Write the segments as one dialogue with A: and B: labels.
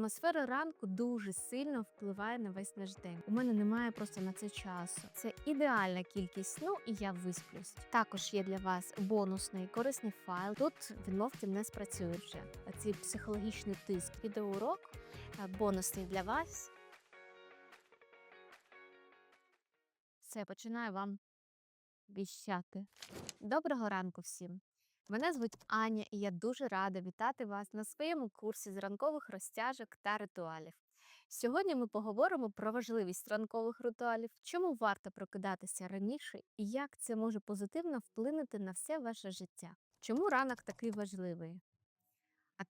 A: Атмосфера ранку дуже сильно впливає на весь наш день. У мене немає просто на це часу. Це ідеальна кількість сну, і я висплюсь. Також є для вас бонусний корисний файл. Тут відмовки не спрацюють вже. Цей психологічний тиск. Відеоурок бонусний для вас. Все, починаю вам віщати. Доброго ранку всім! Мене звуть Аня, і я дуже рада вітати вас на своєму курсі з ранкових розтяжок та ритуалів. Сьогодні ми поговоримо про важливість ранкових ритуалів, чому варто прокидатися раніше і як це може позитивно вплинути на все ваше життя. Чому ранок такий важливий?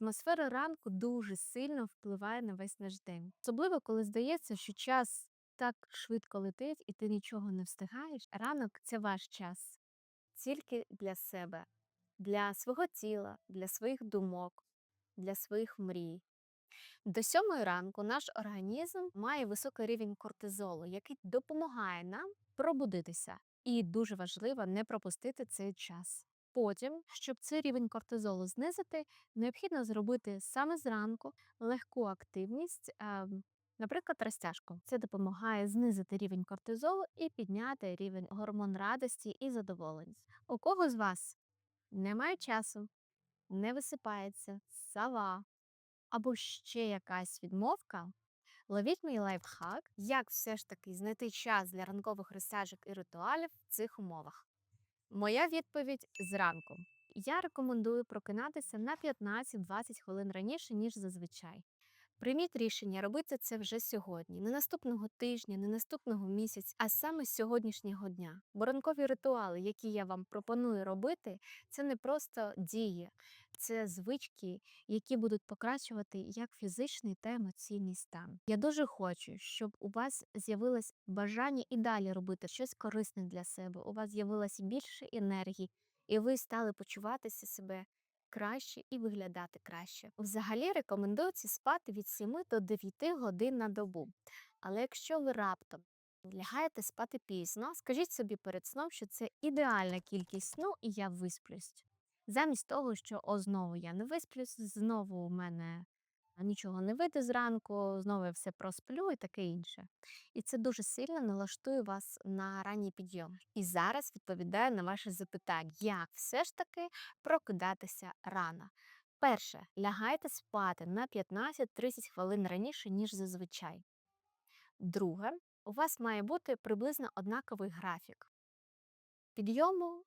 A: Атмосфера ранку дуже сильно впливає на весь наш день. Особливо, коли здається, що час так швидко летить і ти нічого не встигаєш. Ранок це ваш час тільки для себе, для свого тіла, для своїх думок, для своїх мрій. До сьомої ранку наш організм має високий рівень кортизолу, який допомагає нам пробудитися. І дуже важливо не пропустити цей час. Потім, щоб цей рівень кортизолу знизити, необхідно зробити саме зранку легку активність, наприклад, розтяжку. Це допомагає знизити рівень кортизолу і підняти рівень гормон радості і задоволення. У кого з вас немає часу, не висипається, сава або ще якась відмовка, ловіть мій лайфхак, як все ж таки знайти час для ранкових розтяжок і ритуалів в цих умовах. Моя відповідь зранку. Я рекомендую прокинатися на 15-20 хвилин раніше, ніж зазвичай. Прийміть рішення робити це вже сьогодні, не наступного тижня, не наступного місяця, а саме сьогоднішнього дня. Бо ранкові ритуали, які я вам пропоную робити, це не просто дії, це звички, які будуть покращувати як фізичний та емоційний стан. Я дуже хочу, щоб у вас з'явилось бажання і далі робити щось корисне для себе. У вас з'явилося більше енергії, і ви стали почуватися себе краще і виглядати краще. Взагалі рекомендується спати від 7 до 9 годин на добу. Але якщо ви раптом лягаєте спати пізно, скажіть собі перед сном, що це ідеальна кількість сну, і я висплюсь. Замість того, що о, знову я не висплюсь, знову у мене нічого не вийде зранку, знову я все просплю і таке інше. І це дуже сильно налаштує вас на ранній підйом. І зараз відповідаю на ваше запитання, як все ж таки прокидатися рано. Перше, лягайте спати на 15-30 хвилин раніше, ніж зазвичай. Друге, у вас має бути приблизно однаковий графік підйому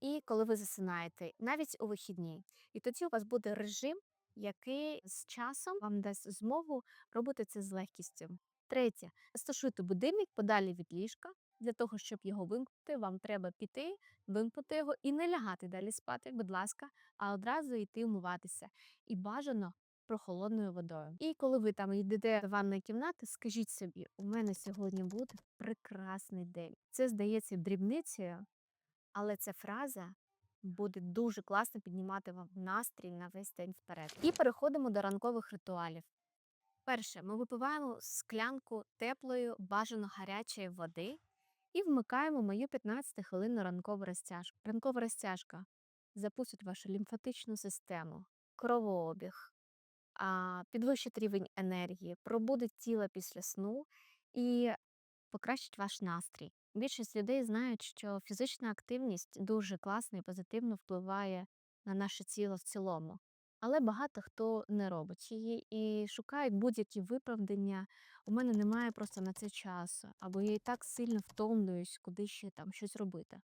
A: і коли ви засинаєте, навіть у вихідні. І тоді у вас буде режим, який з часом вам дасть змогу робити це з легкістю. Третє, розташуйте будильник подалі від ліжка. Для того, щоб його вимкнути, вам треба піти, вимкнути його і не лягати далі спати, будь ласка, а одразу йти вмиватися. І бажано прохолодною водою. І коли ви там йдете до ванної кімнати, скажіть собі, у мене сьогодні буде прекрасний день. Це здається дрібницею, але ця фраза буде дуже класно піднімати вам настрій на весь день вперед. І переходимо до ранкових ритуалів. Перше, ми випиваємо склянку теплої, бажано гарячої води і вмикаємо мою 15-хвилинну ранкову розтяжку. Ранкова розтяжка запустить вашу лімфатичну систему, кровообіг, підвищить рівень енергії, пробудить тіло після сну і покращить ваш настрій. Більшість людей знають, що фізична активність дуже класно і позитивно впливає на наше тіло в цілому. Але багато хто не робить її і шукають будь-які виправдання. У мене немає просто на це часу, або я і так сильно втомлююсь, куди ще там щось робити.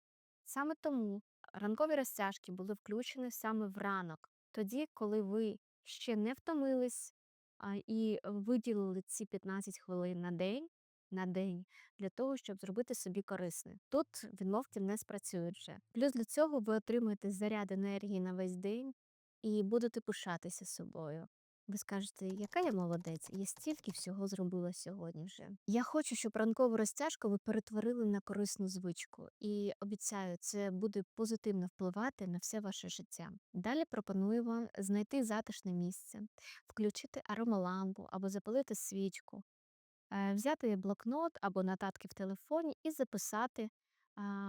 A: Саме тому ранкові розтяжки були включені саме в ранок, тоді, коли ви ще не втомились і виділили ці 15 хвилин на день, на день для того, щоб зробити собі корисне. Тут відмовки не спрацюють вже. Плюс для цього ви отримуєте заряд енергії на весь день і будете пишатися собою. Ви скажете, яка я молодець, я стільки всього зробила сьогодні вже. Я хочу, щоб ранкову розтяжку ви перетворили на корисну звичку, і обіцяю, це буде позитивно впливати на все ваше життя. Далі пропоную вам знайти затишне місце, включити аромалампу або запалити свічку, взяти блокнот або нотатки в телефоні і записати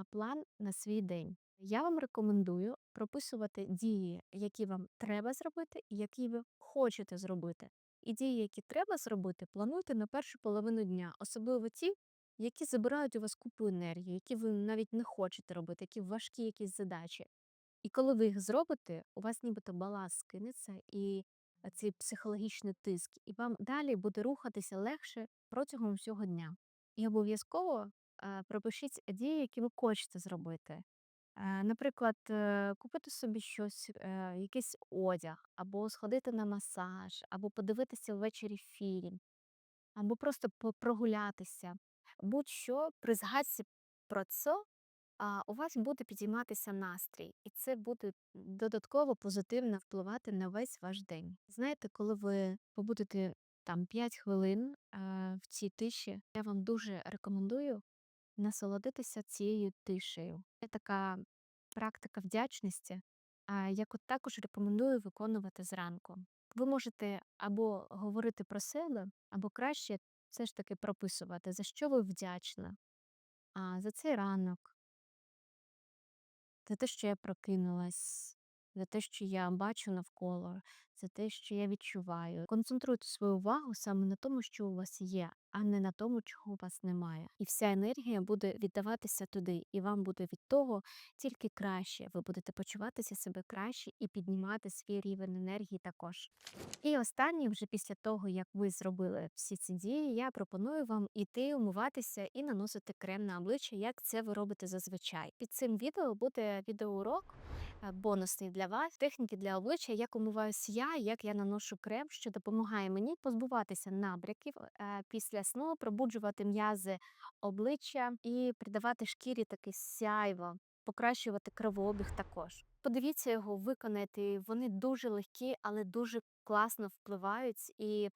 A: план на свій день. Я вам рекомендую прописувати дії, які вам треба зробити, і які ви хочете зробити. І дії, які треба зробити, плануйте на першу половину дня, особливо ті, які забирають у вас купу енергії, які ви навіть не хочете робити, які важкі якісь задачі. І коли ви їх зробите, у вас нібито баланс скинеться і е, цей психологічний тиск, і вам далі буде рухатися легше протягом всього дня. І обов'язково е, пропишіть дії, які ви хочете зробити. Е, Наприклад, е, купити собі щось, якийсь одяг, або сходити на масаж, або подивитися ввечері фільм, або просто прогулятися. Будь-що при згадці про це у вас буде підійматися настрій, і це буде додатково позитивно впливати на весь ваш день. Знаєте, коли ви побудете там 5 хвилин е, в цій тиші, я вам дуже рекомендую насолодитися цією тишею. Це така практика вдячності, яку також рекомендую виконувати зранку. Ви можете або говорити про себе, або краще все ж таки прописувати, за що ви вдячна. За цей ранок, за те, що я прокинулась, за те, що я бачу навколо, за те, що я відчуваю. Концентруйте свою увагу саме на тому, що у вас є, а не на тому, чого у вас немає. І вся енергія буде віддаватися туди, і вам буде від того тільки краще. Ви будете почуватися себе краще і піднімати свій рівень енергії також. І останнє, вже після того, як ви зробили всі ці дії, я пропоную вам іти умиватися і наносити крем на обличчя, як це ви робите зазвичай. Під цим відео буде відеоурок е, бонусний для вас, техніки для обличчя, як умиваюсь я, як я наношу крем, що допомагає мені позбуватися набряків е, після сну, пробуджувати м'язи обличчя і придавати шкірі таке сяйво, покращувати кровообіг також. Подивіться його, виконайте. Вони дуже легкі, але дуже класно впливають. І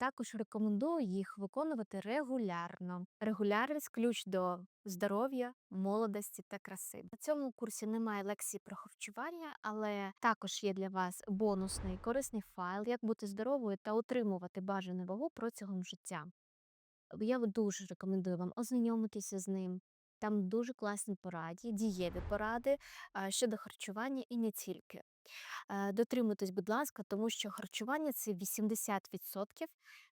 A: також рекомендую їх виконувати регулярно. Регулярність ключ до здоров'я, молодості та краси. На цьому курсі немає лекції про харчування, але також є для вас бонусний корисний файл, як бути здоровою та утримувати бажану вагу протягом життя. Я дуже рекомендую вам ознайомитися з ним. Там дуже класні поради, дієві поради щодо харчування і не тільки. Е, Дотримуйтесь, будь ласка, тому що харчування це 80%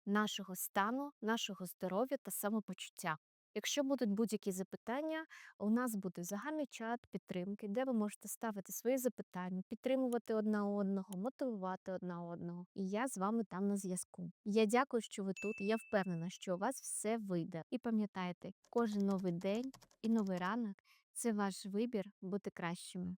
A: нашого стану, нашого здоров'я та самопочуття. Якщо будуть будь-які запитання, у нас буде загальний чат підтримки, де ви можете ставити свої запитання, підтримувати одна одного, мотивувати одна одного. І я з вами там на зв'язку. Я дякую, що ви тут. Я впевнена, що у вас все вийде. І пам'ятайте, кожен новий день і новий ранок це ваш вибір бути кращими.